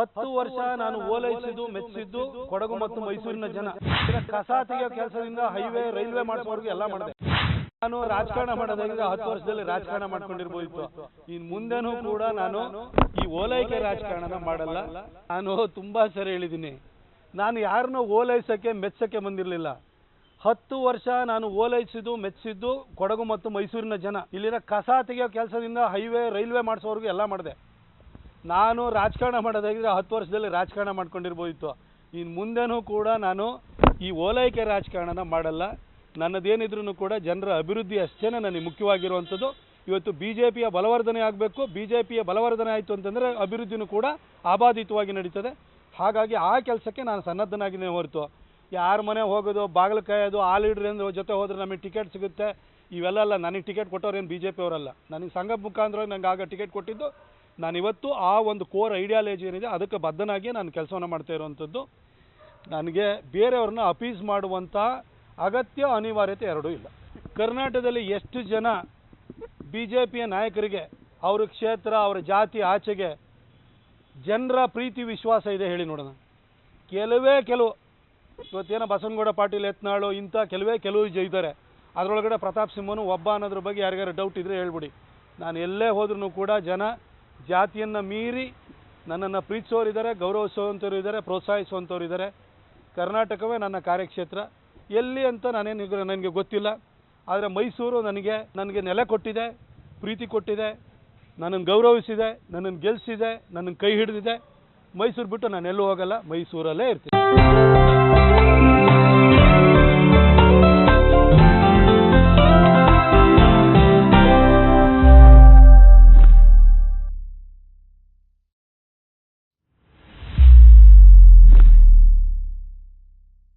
ಹತ್ತು ವರ್ಷ ನಾನು ಓಲೈಸಿದ್ದು, ಮೆಚ್ಚಿದ್ದು, ಕೊಡಗು ಮತ್ತು ಮೈಸೂರಿನ ಜನ. ಕಸ ತೆಗೆಯೋ ಕೆಲಸದಿಂದ ಹೈವೇ, ರೈಲ್ವೆ ಮಾಡಿಸೋರ್ಗು ಎಲ್ಲ ಮಾಡಿದೆ. ನಾನು ರಾಜಕಾರಣ ಮಾಡೋದಾಗಿದ್ರೆ ಹತ್ತು ವರ್ಷದಲ್ಲಿ ರಾಜಕಾರಣ ಮಾಡ್ಕೊಂಡಿರ್ಬೋದಿತ್ತು. ಇನ್ ಮುಂದೆನೂ ಕೂಡ ನಾನು ಈ ಓಲೈಕೆ ರಾಜಕಾರಣನ ಮಾಡಲ್ಲ. ನಾನು ತುಂಬಾ ಸರಿ ಹೇಳಿದ್ದೀನಿ. ನಾನು ಯಾರನ್ನೂ ಓಲೈಸಕ್ಕೆ, ಮೆಚ್ಚಕ್ಕೆ ಬಂದಿರಲಿಲ್ಲ. ಹತ್ತು ವರ್ಷ ನಾನು ಓಲೈಸಿದ್ದು, ಮೆಚ್ಚಿದ್ದು ಕೊಡಗು ಮತ್ತು ಮೈಸೂರಿನ ಜನ. ಇಲ್ಲಿನ ಕಸ ತೆಗೆಯೋ ಕೆಲಸದಿಂದ ಹೈವೇ, ರೈಲ್ವೆ ಮಾಡಿಸೋವರೆಗೂ ಎಲ್ಲ ಮಾಡಿದೆ. ನಾನು ರಾಜಕಾರಣ ಮಾಡೋದಾಗಿದ್ರೆ ಹತ್ತು ವರ್ಷದಲ್ಲಿ ರಾಜಕಾರಣ ಮಾಡ್ಕೊಂಡಿರ್ಬೋದಿತ್ತು. ಇನ್ನು ಮುಂದೆನೂ ಕೂಡ ನಾನು ಈ ಓಲೈಕೆ ರಾಜಕಾರಣನ ಮಾಡಲ್ಲ. ನನ್ನದೇನಿದ್ರೂ ಕೂಡ ಜನರ ಅಭಿವೃದ್ಧಿ ಅಷ್ಟೇ ನನಗೆ ಮುಖ್ಯವಾಗಿರುವಂಥದ್ದು. ಇವತ್ತು ಬಿ ಜೆ ಪಿಯ ಬಲವರ್ಧನೆ ಆಗಬೇಕು. ಬಿ ಜೆ ಪಿಯ ಬಲವರ್ಧನೆ ಆಯಿತು ಅಂತಂದರೆ ಅಭಿವೃದ್ಧಿನೂ ಕೂಡ ಅಬಾಧಿತವಾಗಿ ನಡೀತದೆ. ಹಾಗಾಗಿ ಆ ಕೆಲಸಕ್ಕೆ ನಾನು ಸನ್ನದ್ಧನಾಗಿದ್ದೇನೆ ಹೊರತು. ಯಾರ ಮನೆ ಹೋಗೋದು, ಬಾಗಿಲು ಕಾಯೋದು ಆ ಲೀಡ್ರ್ ಅಂದ್ರೆ ಜೊತೆ ಹೋದರೆ ನಮಗೆ ಟಿಕೆಟ್ ಸಿಗುತ್ತೆ. ಇವೆಲ್ಲ ನನಗೆ ಟಿಕೆಟ್ ಕೊಟ್ಟವ್ರು ಏನು ಬಿ ಜೆ ಅವರಲ್ಲ ನನಗೆ ಸಂಘ ಮುಖಾಂತರ ನನಗೆ ಆಗ ಟಿಕೆಟ್ ಕೊಟ್ಟಿದ್ದು ನಾನು ಇವತ್ತು ಆ ಒಂದು ಕೋರ್ ಐಡಿಯಾಲಜಿ ಏನಿದೆ ಅದಕ್ಕೆ ಬದ್ಧನಾಗಿ ನಾನು ಕೆಲಸವನ್ನು ಮಾಡ್ತಾ ಇರುವಂಥದ್ದು. ನನಗೆ ಬೇರೆಯವ್ರನ್ನ ಅಪೀಸ್ ಮಾಡುವಂಥ ಅಗತ್ಯ ಅನಿವಾರ್ಯತೆ ಎರಡೂ ಇಲ್ಲ. ಕರ್ನಾಟಕದಲ್ಲಿ ಎಷ್ಟು ಜನ ಬಿ ಜೆ ಪಿಯ ನಾಯಕರಿಗೆ, ಅವ್ರ ಕ್ಷೇತ್ರ, ಅವರ ಜಾತಿ ಆಚೆಗೆ ಜನರ ಪ್ರೀತಿ ವಿಶ್ವಾಸ ಇದೆ ಹೇಳಿ ನೋಡೋಣ. ಕೆಲವೇ ಕೆಲವು, ಇವತ್ತೇನೋ ಬಸವನಗೌಡ ಪಾಟೀಲ್ ಎತ್ನಾಳು ಇಂಥ ಕೆಲವೇ ಕೆಲವು ಇದ್ದಾರೆ. ಅದರೊಳಗಡೆ ಪ್ರತಾಪ್ ಸಿಂಹನು ಒಬ್ಬ ಅನ್ನೋದ್ರ ಬಗ್ಗೆ ಯಾರಿಗಾರು ಡೌಟ್ ಇದ್ದರೆ ಹೇಳ್ಬಿಡಿ. ನಾನು ಎಲ್ಲೇ ಹೋದ್ರೂ ಕೂಡ ಜನ ಜಾತಿಯನ್ನು ಮೀರಿ ನನ್ನನ್ನು ಪ್ರೀತಿಸೋರಿದ್ದಾರೆ, ಗೌರವಿಸುವಂಥವ್ರು ಇದ್ದಾರೆ, ಪ್ರೋತ್ಸಾಹಿಸುವಂಥವ್ರು ಇದ್ದಾರೆ. ಕರ್ನಾಟಕವೇ ನನ್ನ ಕಾರ್ಯಕ್ಷೇತ್ರ. ಎಲ್ಲಿ ಅಂತ ನಾನೇನು ನನಗೆ ಗೊತ್ತಿಲ್ಲ. ಆದರೆ ಮೈಸೂರು ನನಗೆ ನನಗೆ ನೆಲೆ ಕೊಟ್ಟಿದೆ, ಪ್ರೀತಿ ಕೊಟ್ಟಿದೆ ನನ್ನನ್ನು ಗೌರವಿಸಿದೆ ನನ್ನನ್ನು ಗೆಲ್ಲಿಸಿದೆ ನನ್ನನ್ನು ಕೈ ಹಿಡಿದಿದೆ. ಮೈಸೂರು ಬಿಟ್ಟು ನಾನು ಎಲ್ಲೂ ಹೋಗಲ್ಲ, ಮೈಸೂರಲ್ಲೇ ಇರ್ತೀನಿ.